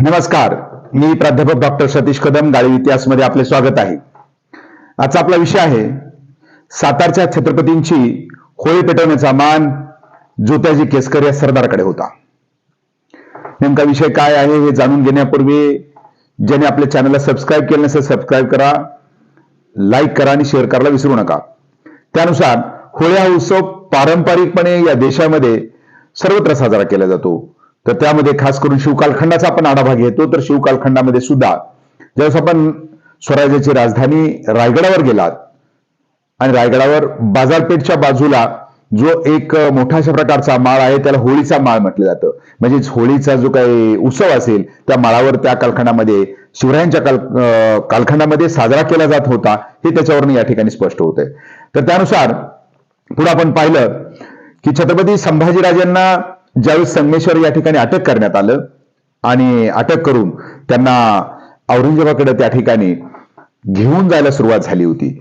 नमस्कार. मी प्राध्यापक डॉक्टर सतीश कदम गाळी इतिहासमध्ये आपले स्वागत आहे. आजचा आपला विषय आहे सातारच्या छत्रपतींची होळी पेटवण्याचा मान ज्योत्याजी केसकर या सरदारकडे होता. नेमका विषय काय आहे हे जाणून घेण्यापूर्वी ज्याने आपल्या चॅनलला सबस्क्राईब केलं नसेल सबस्क्राईब करा लाईक करा आणि शेअर करायला विसरू नका. त्यानुसार होळी हा उत्सव पारंपरिकपणे या देशामध्ये सर्वत्र साजरा केला जातो. तर त्यामध्ये खास करून शिवकालखंडाचा आपण आढावा घेतो तर शिवकालखंडामध्ये सुद्धा ज्यावेळेस आपण स्वराज्याची राजधानी रायगडावर गेलात आणि रायगडावर बाजारपेठच्या बाजूला जो एक मोठा अशा प्रकारचा माळ आहे त्याला होळीचा माळ म्हटलं जातं. म्हणजेच होळीचा जो काही उत्सव असेल त्या माळावर त्या कालखंडामध्ये शिवरायांच्या काल कालखंडामध्ये साजरा केला जात होता हे त्याच्यावरून या ठिकाणी स्पष्ट होत आहे तर त्यानुसार पुढे आपण पाहिलं की छत्रपती संभाजीराजांना ज्यावेळी संगमेश्वर या ठिकाणी अटक करण्यात आलं आणि अटक करून त्यांना औरंगजेबाकडे त्या ठिकाणी घेऊन जायला सुरुवात झाली होती.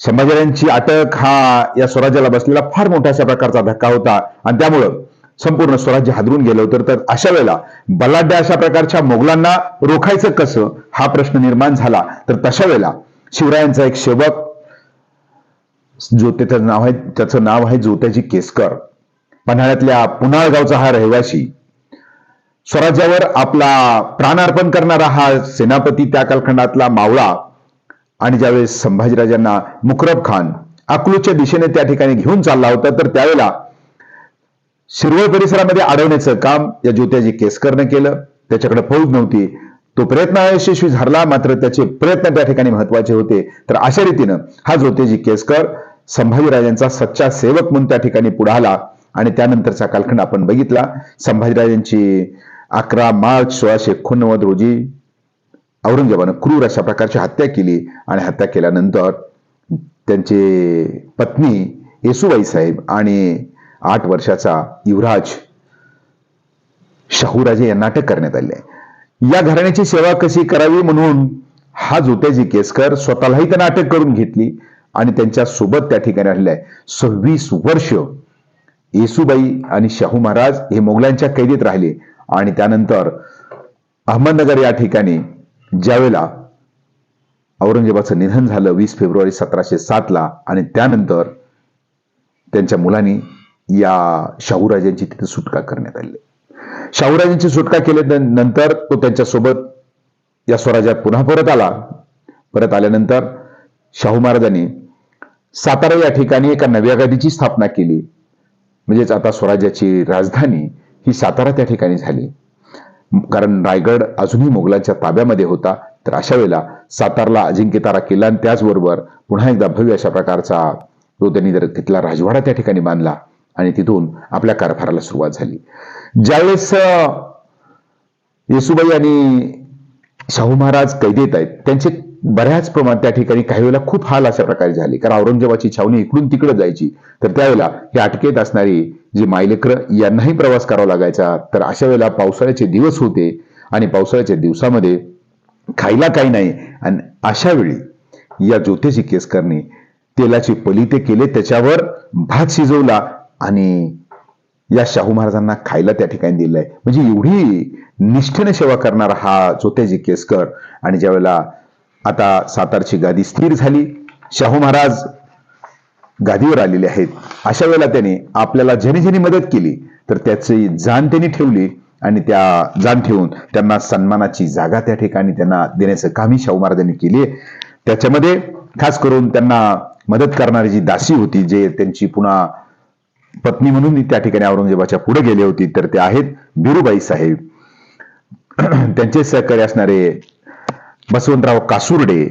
संभाजीराजांची अटक हा या स्वराज्याला बसलेला फार मोठा अशा प्रकारचा धक्का होता आणि त्यामुळं संपूर्ण स्वराज्य हादरून गेलं होतं. तर अशा वेळेला बलाढ्य अशा प्रकारच्या मोगलांना रोखायचं कसं हा प्रश्न निर्माण झाला. तर तशा वेळेला शिवरायांचा एक सेवक जो त्याचं नाव आहे त्याचं नाव आहे ज्योत्याजी केसकर. पन्हाळ्यातल्या पुनाळ गावचा हा रहिवासी स्वराज्यावर आपला प्राणार्पण करणारा हा सेनापती त्या कालखंडातला मावळा आणि ज्यावेळेस संभाजीराजांना मुकरब खान अकलूच्या दिशेने त्या ठिकाणी घेऊन चालला होता तर त्यावेळेला शिरवळ परिसरामध्ये अडवण्याचं काम या ज्योत्याजी केसकरनं केलं. त्याच्याकडे फौज नव्हती. तो प्रयत्न यशस्वी झाला मात्र त्याचे प्रयत्न त्या ठिकाणी महत्त्वाचे होते. तर अशा रीतीनं हा ज्योतिजी केसकर संभाजीराजांचा सच्चा सेवक म्हणून त्या ठिकाणी पुढे आला. आणि त्यानंतरचा कालखंड आपण बघितला. संभाजीराजांची अकरा मार्च सोळाशे एकोणनव्वद रोजी औरंगजेबानं क्रूर अशा प्रकारची हत्या केली आणि हत्या केल्यानंतर त्यांचे पत्नी येसुबाई साहेब आणि आठ वर्षाचा युवराज शाहूराजे यांना अटक करण्यात आली आहे. या घराण्याची सेवा कशी करावी म्हणून हा जोत्याजी केसकर स्वतःलाही त्यांना अटक करून घेतली आणि त्यांच्यासोबत त्या ठिकाणी राहिले आहे सव्वीस वर्ष येसुबाई आणि शाहू महाराज हे मोगलांच्या कैदेत राहिले. आणि त्यानंतर अहमदनगर या ठिकाणी ज्यावेळेला औरंगजेबाचं निधन झालं वीस फेब्रुवारी सतराशे सातला आणि त्यानंतर त्यांच्या मुलांनी या शाहूराजांची तिथे सुटका करण्यात आली. शाहूराजांची सुटका केल्यानंतर तो त्यांच्यासोबत या स्वराज्यात पुन्हा परत आला. परत आल्यानंतर शाहू महाराजांनी सातारा या ठिकाणी एका नव्या गादीची स्थापना केली. म्हणजेच आता स्वराज्याची राजधानी ही सातारा त्या ठिकाणी झाली. कारण रायगड अजूनही मोगलांच्या ताब्यामध्ये होता तर अशा वेळेला सातारला अजिंक्यतारा किल्ला आणि त्याचबरोबर पुन्हा एकदा भव्य अशा प्रकारचा तो त्यांनी जर तिथला राजवाडा त्या ठिकाणी बांधला आणि तिथून आपल्या कारभाराला सुरुवात झाली. ज्यावेळेस येसुबाई आणि शाहू महाराज कैदेत आहेत त्यांचे बऱ्याच प्रमाणात त्या ठिकाणी काही वेळेला खूप हाल अशा प्रकारे झाले. कारण औरंगजेबाची छावणी इकडून तिकडे जायची. तर त्यावेळेला हे अटकेत असणारी जी मायलेकर यांनाही प्रवास करावा लागायचा. तर अशा वेळेला पावसाळ्याचे दिवस होते आणि पावसाळ्याच्या दिवसामध्ये खायला काही नाही. आणि अशा वेळी या ज्योतिषी केसकरने तेलाची पलिते केले त्याच्यावर भात शिजवला आणि या शाहू महाराजांना खायला त्या ठिकाणी दिलंय. म्हणजे एवढी निष्ठेने सेवा करणारा हा जोत्याजी केसकर आणि ज्यावेळेला आता सातारची गादी स्थिर झाली. शाहू महाराज गादीवर आलेले आहेत. अशा वेळेला त्याने आपल्याला ज्याने ज्याने मदत केली. तर त्याची जाण त्यांनी ठेवली आणि त्या जाण ठेवून त्यांना सन्मानाची जागा त्या ठिकाणी त्यांना देण्याचं कामही शाहू महाराजांनी केली त्याच्यामध्ये खास करून त्यांना मदत करणारी जी दासी होती जे त्यांची पुन्हा पत्नी म्हणून त्या ठिकाणी औरंगजेबाच्या पुढे गेले होती तर ते आहेत बिरुबाई साहेब. त्यांचे सहकारी असणारे बसवंतराव कासुर्डे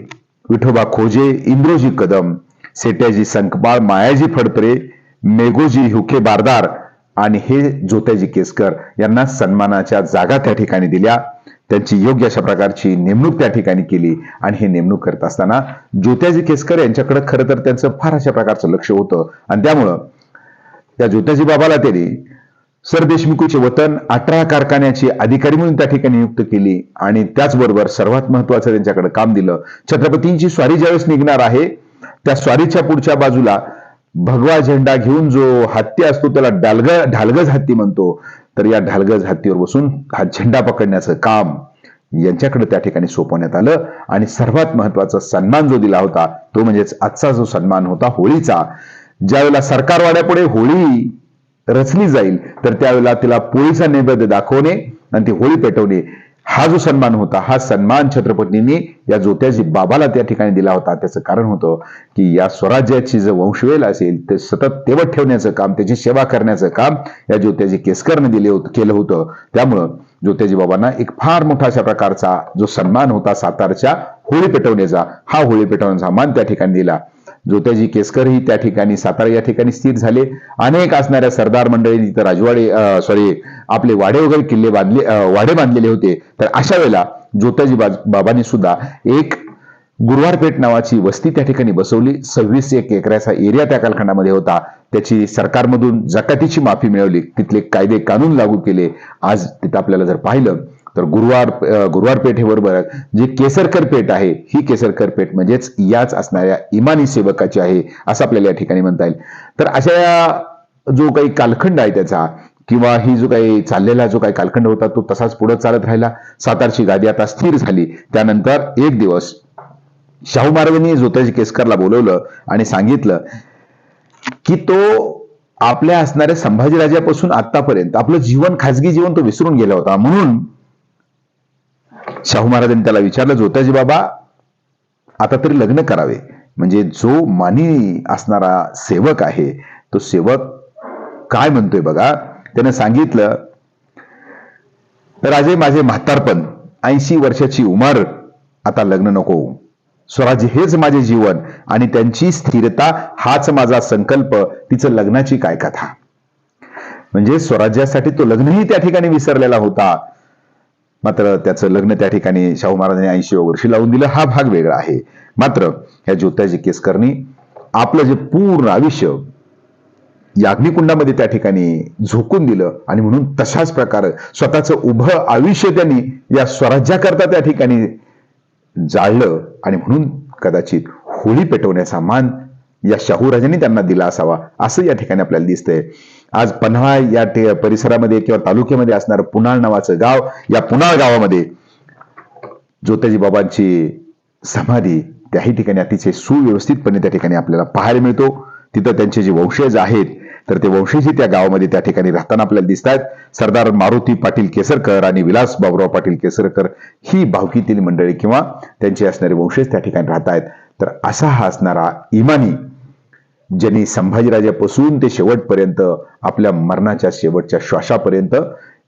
विठोबा खोजे इंद्रोजी कदम सेट्याजी संकपाळ मायाजी फडतरे मेघोजी हुके बारदार आणि हे ज्योत्याजी केसकर यांना सन्मानाच्या जागा त्या ठिकाणी दिल्या. त्यांची योग्य अशा प्रकारची नेमणूक त्या ठिकाणी केली आणि हे नेमणूक करत असताना ज्योत्याजी केसकर यांच्याकडे खरं तर त्यांचं फार अशा प्रकारचं लक्ष होतं. आणि त्यामुळं त्या ज्योत्याजी बाबाला त्यांनी सर देशमुखचे वतन अठरा कारखान्याची अधिकारी म्हणून त्या ठिकाणी नियुक्त केली आणि त्याचबरोबर सर्वात महत्वाचं त्यांच्याकडे काम दिलं. छत्रपतींची स्वारी ज्यावेळेस निघणार आहे त्या स्वारीच्या पुढच्या बाजूला भगवा झेंडा घेऊन जो हत्ती असतो त्याला डालग ढालगज हत्ती म्हणतो. तर या ढालगज हत्तीवर बसून हा झेंडा पकडण्याचं काम यांच्याकडे त्या ठिकाणी सोपवण्यात आलं आणि सर्वात महत्त्वाचा सन्मान जो दिला होता तो म्हणजेच आजचा जो सन्मान होता होळीचा. ज्यावेळेला सरकारवाड्यापुढे होळी रचली जाईल. तर त्यावेळेला तिला पोळीचा नैवेद्य दाखवणे आणि ती होळी पेटवणे. हा जो सन्मान होता हा सन्मान छत्रपतींनी या जोत्याजी बाबाला त्या ठिकाणी दिला होता. त्याचं कारण होतं की या स्वराज्याची जर वंशवेल असेल ते सतत तेवत ठेवण्याचं काम त्याची सेवा करण्याचं काम या ज्योत्याजी केसकरने दिले होत केलं होतं. त्यामुळं ज्योत्याजी बाबांना एक फार मोठा अशा प्रकारचा जो सन्मान होता सातारच्या होळी पेटवण्याचा हा होळी पेटवण्याचा मान त्या ठिकाणी दिला. ज्योत्याजी केसकर ही त्या ठिकाणी सातारा या ठिकाणी स्थित झाले. अनेक असणाऱ्या सरदार मंडळी इथं राजवाडे सॉरी आपले वाडे वगैरे किल्ले बांधले वाडे बांधलेले होते. तर अशा वेळेला ज्योत्याजी बाज- बाबांनी सुद्धा एक गुरुवारपेठ नावाची वस्ती त्या ठिकाणी बसवली. सव्वीस एक एकराचा एरिया त्या कालखंडामध्ये होता. त्याची सरकारमधून जकातीची माफी मिळवली. तिथले कायदे कानून लागू केले. आज तिथं आपल्याला जर पाहिलं तर गुरुवार गुरुवार पेठेबरोबर जी केसरकर पेठ आहे ही केसरकर पेठ म्हणजेच याच असणाऱ्या इमानी सेवकाची आहे असं आपल्याला या ठिकाणी म्हणता येईल. तर अशा जो काही कालखंड आहे त्याचा किंवा ही जो काही चाललेला जो काही कालखंड होता तो तसाच पुढे चालत राहिला. सातारची गादी आता स्थिर झाली. त्यानंतर एक दिवस शाहू महाराजांनी जोताजी केसकरला बोलवलं आणि सांगितलं की तो आपल्या असणाऱ्या संभाजीराजापासून आतापर्यंत आपलं जीवन खाजगी जीवन तो विसरून गेला होता. म्हणून शाहू महाराजांनी त्याला विचारलं जोताजी बाबा आता तरी लग्न करावे. म्हणजे जो मानी असणारा सेवक आहे तो सेवक काय म्हणतोय बघा? त्यानं सांगितलं राजे माझे म्हातारपण ऐंशी वर्षाची उमर आता लग्न नको. स्वराज्य हेच माझे जीवन आणि त्यांची स्थिरता हाच माझा संकल्प. तिचं लग्नाची काय कथा? म्हणजे स्वराज्यासाठी तो लग्नही त्या ठिकाणी विसरलेला होता. मात्र त्याचं लग्न त्या ठिकाणी शाहू महाराजांनी ऐंशी वर्षी लावून दिलं. हा भाग वेगळा आहे. मात्र ह्या ज्योत्याजी केसकरनी आपलं जे पूर्ण आयुष्य याग्निकुंडामध्ये त्या ठिकाणी झोकून दिलं आणि म्हणून तशाच प्रकारे स्वतःचं उभं आयुष्य त्यांनी या स्वराज्याकरता त्या ठिकाणी जाळलं आणि म्हणून कदाचित होळी पेटवण्याचा मान या शाहूराजांनी त्यांना दिला असावा असं या ठिकाणी आपल्याला दिसतंय. आज पन्हाळा या ठे- परिसरामध्ये किंवा तालुक्यामध्ये असणारं पुनाळ नावाचं गाव या पुनाळ गावामध्ये ज्योताजी बाबांची समाधी त्याही ठिकाणी अतिशय सुव्यवस्थितपणे त्या ठिकाणी आपल्याला पाहायला मिळतो. तिथं त्यांचे जे वंशज आहेत तर ते वंशजही त्या गावामध्ये त्या ठिकाणी राहताना आपल्याला दिसत आहेत सरदार मारुती पाटील केसरकर आणि विलास बाबुराव पाटील केसरकर ही भावकीतील मंडळी किंवा त्यांचे असणारे वंशज त्या ठिकाणी राहत आहेत तर असा हा असणारा इमानी ज्यांनी संभाजीराजापासून ते शेवटपर्यंत आपल्या मरणाच्या शेवटच्या श्वासापर्यंत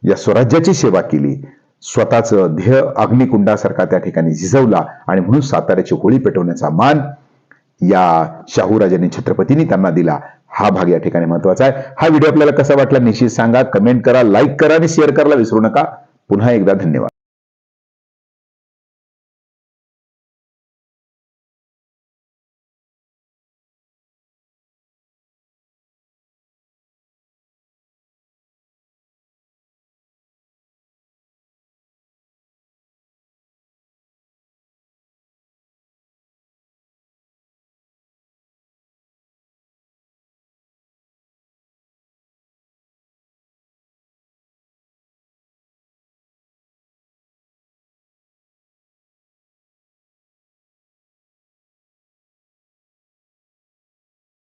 या स्वराज्याची सेवा केली. स्वतःचं ध्येय अग्निकुंडासारखा त्या ठिकाणी झिजवला आणि म्हणून साताऱ्याची होळी पेटवण्याचा मान या शाहूराजांनी छत्रपतींनी त्यांना दिला. हा भाग या ठिकाणी महत्त्वाचा आहे. हा व्हिडिओ आपल्याला कसा वाटला निश्चित सांगा. कमेंट करा लाईक करा आणि शेअर करायला विसरू नका. पुन्हा एकदा धन्यवाद.